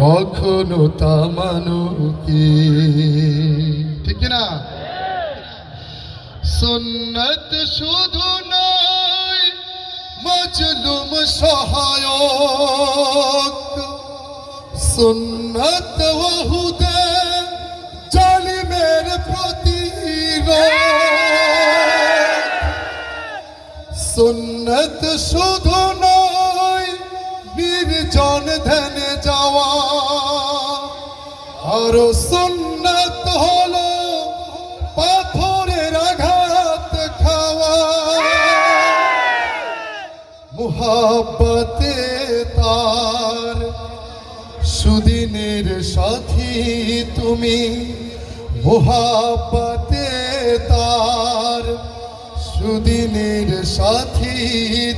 কখনো তা মানো কি? ঠিক না সুন্নত শুধু নয়, মজলুম সহায়ক। সুন্নত ওহুদে জালিমের প্রতিরোধ। সুন্নত শুধু নয় নির্জন ধ্যানে যাওয়া। আরও সুন্নত হলো পাথরের আঘাত খাওয়া। মুহাব্বতে তার সুদিনের সাথী তুমি। মুহাব্বতে তার সুদিনের সাথী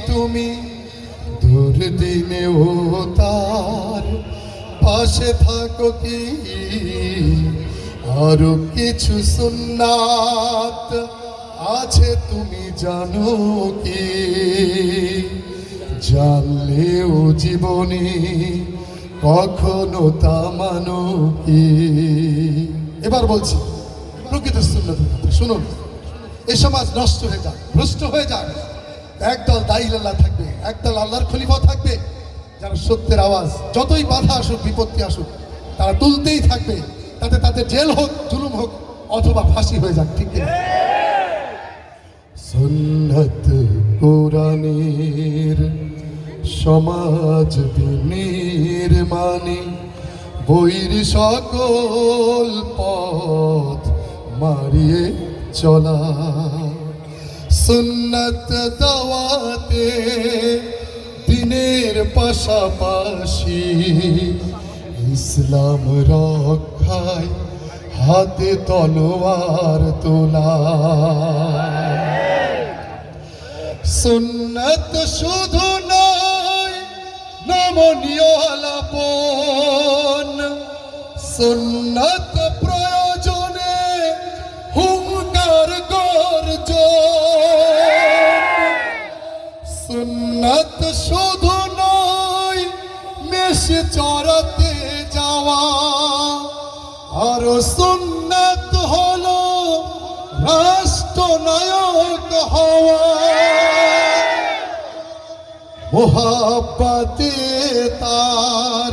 তুমি। দুর্দিনে ও তার পাশে থাকো কি? আরও কিছু সুন্নাত আছে তুমি জানো কি? জানলেও জীবনে কখনো তা মানো কি? এবার বলছি, প্রকৃত সুন্নতের কথা, শুনুন। এ সমাজ নষ্ট হয়ে যাক, ভ্রষ্ট হয়ে যাক। একদল দায়ী আল্লাহ থাকবে, একদল আল্লাহর খলিফা থাকবে, যারা সত্যের আওয়াজ, যতই বাধা আসুক, বিপত্তি আসুক, তারা তুলতেই থাকবে, তাতে তাদের জেল হোক, জুলুম হোক, অথবা ফাঁসি হয়ে যাক, ঠিক কিনা? সুন্নত কোরআনের সমাজ দিনের মানে বইর সকল পথ মারিয়ে চলা। সুন্নত দাওয়াতে দিনের পাশাপাশি ইসলাম রক্ষায় হাতে তলোয়ার তোলা। সুন্নত শুধু নয়, নমনীয় আলাপন। সুন্নত সুন্নত শুধু নয় মেশে চড়াতে যাওয়া। আরও সুন্নত হলো রাষ্ট্রনায়ক হওয়া। মোহাব্বতে তার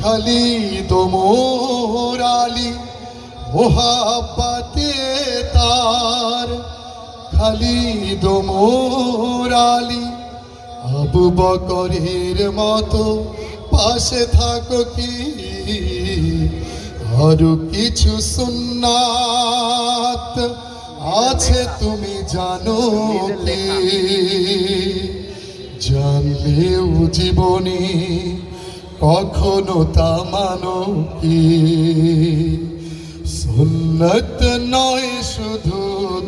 খালি দোমর আলী। মোহাব্বতে তার খালি দোমর আলী, আবু বকরের মতো পাশে থাকো কি? আরও কিছু সুন্নাত আছে তুমি জানো জানলেও জীবনে কখনো তা মানো কি? সুন্নত নয় শুধু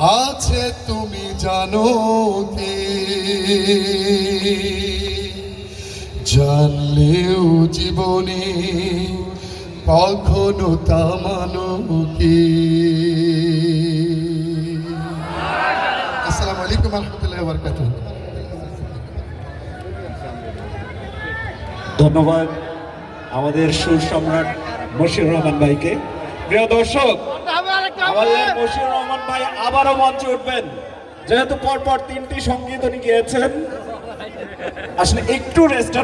আছে তুমি জানো কি? জানলেও জীবনে কখনো তা মানো কি? আসসালামু আলাইকুম রহমতুল্লাহ বরকাতুহ। ধন্যবাদ আমাদের সুর সম্রাট মশির রহমান ভাইকে। প্রিয় দর্শক রহমান ভাই আবারও মঞ্চে উঠবেন। যেহেতু পরপর তিনটি সংগীত উনি গিয়েছেন আসলে একটু রেস্ট